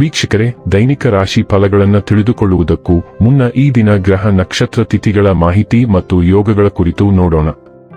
ವೀಕ್ಷಕರೇ, ದೈನಿಕ ರಾಶಿ ಫಲಗಳನ್ನು ತಿಳಿದುಕೊಳ್ಳುವುದಕ್ಕೂ ಮುನ್ನ ಈ ದಿನ ಗ್ರಹ ನಕ್ಷತ್ರ ತಿಥಿಗಳ ಮಾಹಿತಿ ಮತ್ತು ಯೋಗಗಳ ಕುರಿತು ನೋಡೋಣ.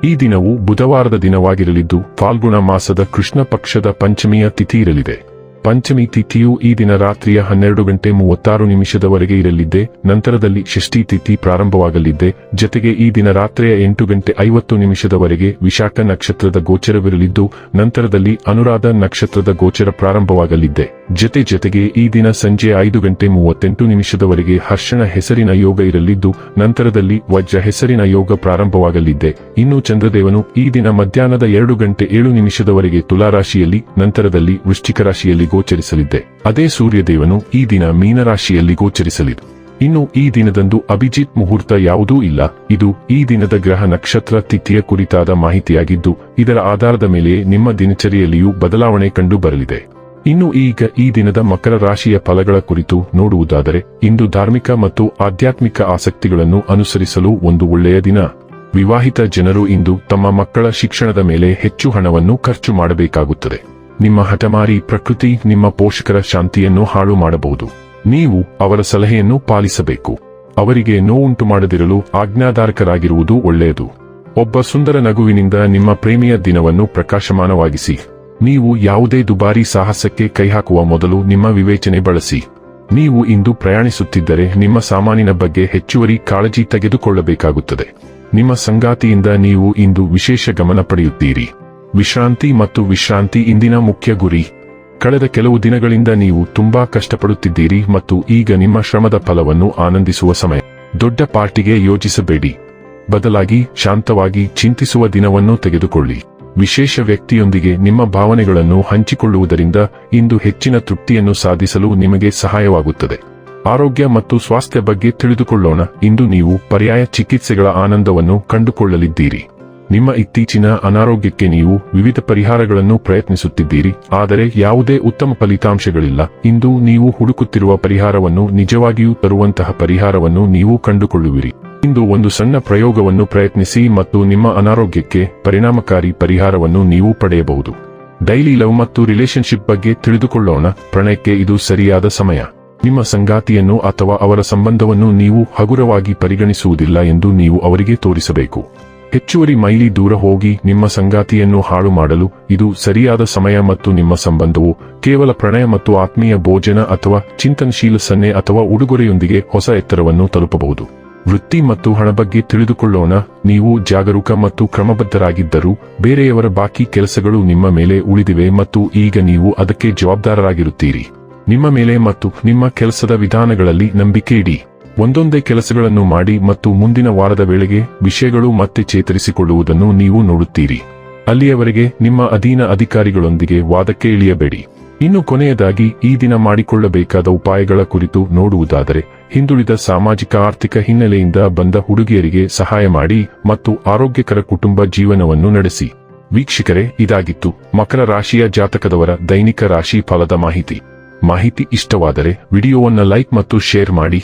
ಈ ದಿನವು ಬುಧವಾರದ ದಿನವಾಗಿರಲಿದ್ದು, ಫಾಲ್ಗುಣ ಮಾಸದ ಕೃಷ್ಣ ಪಕ್ಷದ ಪಂಚಮಿಯ ತಿಥಿ ಇರಲಿದೆ. ಪಂಚಮಿ ತಿಥಿಯು ಈ ದಿನ ರಾತ್ರಿಯ ಹನ್ನೆರಡು ಗಂಟೆ ಮೂವತ್ತಾರು ನಿಮಿಷದವರೆಗೆ ಇರಲಿದ್ದೆ, ನಂತರದಲ್ಲಿ ಷಷ್ಠಿ ತಿಥಿ ಪ್ರಾರಂಭವಾಗಲಿದ್ದೆ, ಜತೆಗೆ ಈ ದಿನ ರಾತ್ರಿಯ ಎಂಟು ಗಂಟೆ ಐವತ್ತು ನಿಮಿಷದವರೆಗೆ ವಿಶಾಖ ನಕ್ಷತ್ರದ ಗೋಚರವಿರಲಿದ್ದು, ನಂತರದಲ್ಲಿ ಅನುರಾಧ ನಕ್ಷತ್ರದ ಗೋಚರ ಪ್ರಾರಂಭವಾಗಲಿದ್ದೆ. ಜತೆ ಜೊತೆಗೆ ಈ ದಿನ ಸಂಜೆ ಐದು ಗಂಟೆ ಮೂವತ್ತೆಂಟು ನಿಮಿಷದವರೆಗೆ ಹರ್ಷಣ ಹೆಸರಿನ ಯೋಗ ಇರಲಿದ್ದು, ನಂತರದಲ್ಲಿ ವಜ್ರ ಹೆಸರಿನ ಯೋಗ ಪ್ರಾರಂಭವಾಗಲಿದ್ದೆ. ಇನ್ನು ಚಂದ್ರದೇವನು ಈ ದಿನ ಮಧ್ಯಾಹ್ನದ ಎರಡು ಗಂಟೆ ಏಳು ನಿಮಿಷದವರೆಗೆ ತುಲಾರಾಶಿಯಲ್ಲಿ, ನಂತರದಲ್ಲಿ ವೃಶ್ಚಿಕ ರಾಶಿಯಲ್ಲಿ ಗೋಚರಿಸಲಿದ್ದೆ. ಅದೇ ಸೂರ್ಯದೇವನು ಈ ದಿನ ಮೀನರಾಶಿಯಲ್ಲಿ ಗೋಚರಿಸಲಿದೆ ಇನ್ನು ಈ ದಿನದಂದು ಅಭಿಜಿತ್ ಮುಹೂರ್ತ ಯಾವುದೂ ಇಲ್ಲ. ಇದು ಈ ದಿನದ ಗ್ರಹ ನಕ್ಷತ್ರ ತಿಥಿಯ ಕುರಿತಾದ ಮಾಹಿತಿಯಾಗಿದ್ದು, ಇದರ ಆಧಾರದ ಮೇಲೆ ನಿಮ್ಮ ದಿನಚರಿಯಲ್ಲಿಯೂ ಬದಲಾವಣೆ ಕಂಡು ಬರಲಿದೆ. ಇನ್ನು ಈಗ ಈ ದಿನದ ಮಕರ ರಾಶಿಯ ಫಲಗಳ ಕುರಿತು ನೋಡುವುದಾದರೆ, ಇಂದು ಧಾರ್ಮಿಕ ಮತ್ತು ಆಧ್ಯಾತ್ಮಿಕ ಆಸಕ್ತಿಗಳನ್ನು ಅನುಸರಿಸಲು ಒಂದು ಒಳ್ಳೆಯ ದಿನ. ವಿವಾಹಿತ ಜನರು ಇಂದು ತಮ್ಮ ಮಕ್ಕಳ ಶಿಕ್ಷಣದ ಮೇಲೆ ಹೆಚ್ಚು ಹಣವನ್ನು ಖರ್ಚು ಮಾಡಬೇಕಾಗುತ್ತದೆ. ನಿಮ್ಮ ಹಠಮಾರಿ ಪ್ರಕೃತಿ ನಿಮ್ಮ ಪೋಷಕರ ಶಾಂತಿಯನ್ನು ಹಾಳು ಮಾಡಬಹುದು. ನೀವು ಅವರ ಸಲಹೆಯನ್ನು ಪಾಲಿಸಬೇಕು. ಅವರಿಗೆ ನೋವುಂಟು ಮಾಡದಿರಲು ಆಜ್ಞಾಧಾರಕರಾಗಿರುವುದು ಒಳ್ಳೆಯದು. ಒಬ್ಬ ಸುಂದರ ನಗುವಿನಿಂದ ನಿಮ್ಮ ಪ್ರೇಮಿಯ ದಿನವನ್ನು ಪ್ರಕಾಶಮಾನವಾಗಿಸಿ. ನೀವು ಯಾವುದೇ ದುಬಾರಿ ಸಾಹಸಕ್ಕೆ ಕೈಹಾಕುವ ಮೊದಲು ನಿಮ್ಮ ವಿವೇಚನೆ ಬಳಸಿ. ನೀವು ಇಂದು ಪ್ರಯಾಣಿಸುತ್ತಿದ್ದರೆ ನಿಮ್ಮ ಸಾಮಾನಿನ ಬಗ್ಗೆ ಹೆಚ್ಚುವರಿ ಕಾಳಜಿ ತೆಗೆದುಕೊಳ್ಳಬೇಕಾಗುತ್ತದೆ. ನಿಮ್ಮ ಸಂಗಾತಿಯಿಂದ ನೀವು ಇಂದು ವಿಶೇಷ ಗಮನ ಪಡೆಯುತ್ತೀರಿ. ವಿಶ್ರಾಂತಿ ಮತ್ತು ವಿಶ್ರಾಂತಿ ಇಂದಿನ ಮುಖ್ಯ ಗುರಿ. ಕಳೆದ ಕೆಲವು ದಿನಗಳಿಂದ ನೀವು ತುಂಬಾ ಕಷ್ಟಪಡುತ್ತಿದ್ದೀರಿ ಮತ್ತು ಈಗ ನಿಮ್ಮ ಶ್ರಮದ ಫಲವನ್ನು ಆನಂದಿಸುವ ಸಮಯ. ದೊಡ್ಡ ಪಾರ್ಟಿಗೆ ಯೋಜಿಸಬೇಡಿ ಬದಲಾಗಿ, ಶಾಂತವಾಗಿ ಚಿಂತಿಸುವ ದಿನವನ್ನು ತೆಗೆದುಕೊಳ್ಳಿ. ವಿಶೇಷ ವ್ಯಕ್ತಿಯೊಂದಿಗೆ ನಿಮ್ಮ ಭಾವನೆಗಳನ್ನು ಹಂಚಿಕೊಳ್ಳುವುದರಿಂದ ಇಂದು ಹೆಚ್ಚಿನ ತೃಪ್ತಿಯನ್ನು ಸಾಧಿಸಲು ನಿಮಗೆ ಸಹಾಯವಾಗುತ್ತದೆ. ಆರೋಗ್ಯ ಮತ್ತು ಸ್ವಾಸ್ಥ್ಯ ಬಗ್ಗೆ ತಿಳಿದುಕೊಳ್ಳೋಣ. ಇಂದು ನೀವು ಪರ್ಯಾಯ ಚಿಕಿತ್ಸೆಗಳ ಆನಂದವನ್ನು ಕಂಡುಕೊಳ್ಳಲಿದ್ದೀರಿ. ನಿಮ್ಮ ಇತ್ತೀಚಿನ ಅನಾರೋಗ್ಯಕ್ಕೆ ನೀವು ವಿವಿಧ ಪರಿಹಾರಗಳನ್ನು ಪ್ರಯತ್ನಿಸುತ್ತಿದ್ದೀರಿ, ಆದರೆ ಯಾವುದೇ ಉತ್ತಮ ಫಲಿತಾಂಶಗಳಿಲ್ಲ. ಇಂದು ನೀವು ಹುಡುಕುತ್ತಿರುವ ಪರಿಹಾರವನ್ನು ನಿಜವಾಗಿಯೂ ತರುವಂತಹ ಪರಿಹಾರವನ್ನು ನೀವು ಕಂಡುಕೊಳ್ಳುವಿರಿ. ಇಂದು ಒಂದು ಸಣ್ಣ ಪ್ರಯೋಗವನ್ನು ಪ್ರಯತ್ನಿಸಿ ಮತ್ತು ನಿಮ್ಮ ಅನಾರೋಗ್ಯಕ್ಕೆ ಪರಿಣಾಮಕಾರಿ ಪರಿಹಾರವನ್ನು ನೀವು ಪಡೆಯಬಹುದು. ಡೈಲಿ ಲವ್ ಮತ್ತು ರಿಲೇಶನ್ಶಿಪ್ ಬಗ್ಗೆ ತಿಳಿದುಕೊಳ್ಳೋಣ. ಪ್ರಣಯಕ್ಕೆ ಇದು ಸರಿಯಾದ ಸಮಯ. ನಿಮ್ಮ ಸಂಗಾತಿಯನ್ನು ಅಥವಾ ಅವರ ಸಂಬಂಧವನ್ನು ನೀವು ಹಗುರವಾಗಿ ಪರಿಗಣಿಸುವುದಿಲ್ಲ ಎಂದು ನೀವು ಅವರಿಗೆ ತೋರಿಸಬೇಕು. ಹೆಚ್ಚುವರಿ ಮೈಲಿ ದೂರ ಹೋಗಿ ನಿಮ್ಮ ಸಂಗಾತಿಯನ್ನು ಹಾಳು ಮಾಡಲು ಇದು ಸರಿಯಾದ ಸಮಯ ಮತ್ತು ನಿಮ್ಮ ಸಂಬಂಧವು ಕೇವಲ ಪ್ರಣಯ ಮತ್ತು ಆತ್ಮೀಯ ಭೋಜನ ಅಥವಾ ಚಿಂತನಶೀಲ ಸನ್ನೆ ಅಥವಾ ಉಡುಗೊರೆಯೊಂದಿಗೆ ಹೊಸ ಎತ್ತರವನ್ನು ತಲುಪಬಹುದು. ವೃತ್ತಿ ಮತ್ತು ಹಣ ಬಗ್ಗೆ ತಿಳಿದುಕೊಳ್ಳೋಣ. ನೀವು ಜಾಗರೂಕ ಮತ್ತು ಕ್ರಮಬದ್ಧರಾಗಿದ್ದರೂ ಬೇರೆಯವರ ಬಾಕಿ ಕೆಲಸಗಳು ನಿಮ್ಮ ಮೇಲೆ ಉಳಿದಿವೆ ಮತ್ತು ಈಗ ನೀವು ಅದಕ್ಕೆ ಜವಾಬ್ದಾರರಾಗಿರುತ್ತೀರಿ. ನಿಮ್ಮ ಮೇಲೆ ಮತ್ತು ನಿಮ್ಮ ಕೆಲಸದ ವಿಧಾನಗಳಲ್ಲಿ ನಂಬಿಕೆ ಇಡಿ. ಒಂದೊಂದೇ ಕೆಲಸಗಳನ್ನು ಮಾಡಿ ಮತ್ತು ಮುಂದಿನ ವಾರದ ವೇಳೆಗೆ ವಿಷಯಗಳು ಮತ್ತೆ ಚೇತರಿಸಿಕೊಳ್ಳುವುದನ್ನು ನೀವು ನೋಡುತ್ತೀರಿ. ಅಲ್ಲಿಯವರೆಗೆ ನಿಮ್ಮ ಅಧೀನ ಅಧಿಕಾರಿಗಳೊಂದಿಗೆ ವಾದಕ್ಕೆ ಇಳಿಯಬೇಡಿ. ಇನ್ನು ಕೊನೆಯದಾಗಿ ಈ ದಿನ ಮಾಡಿಕೊಳ್ಳಬೇಕಾದ ಉಪಾಯಗಳ ಕುರಿತು ನೋಡುವುದಾದರೆ, ಹಿಂದುಳಿದ ಸಾಮಾಜಿಕ ಆರ್ಥಿಕ ಹಿನ್ನೆಲೆಯಿಂದ ಬಂದ ಹುಡುಗಿಯರಿಗೆ ಸಹಾಯ ಮಾಡಿ ಮತ್ತು ಆರೋಗ್ಯಕರ ಕುಟುಂಬ ಜೀವನವನ್ನು ನಡೆಸಿ. ವೀಕ್ಷಕರೇ, ಇದಾಗಿತ್ತು ಮಕರ ರಾಶಿಯ ಜಾತಕದವರ ದೈನಿಕ ರಾಶಿ ಫಲದ ಮಾಹಿತಿ. ಮಾಹಿತಿ ಇಷ್ಟವಾದರೆ ವಿಡಿಯೋವನ್ನು ಲೈಕ್ ಮತ್ತು ಶೇರ್ ಮಾಡಿ.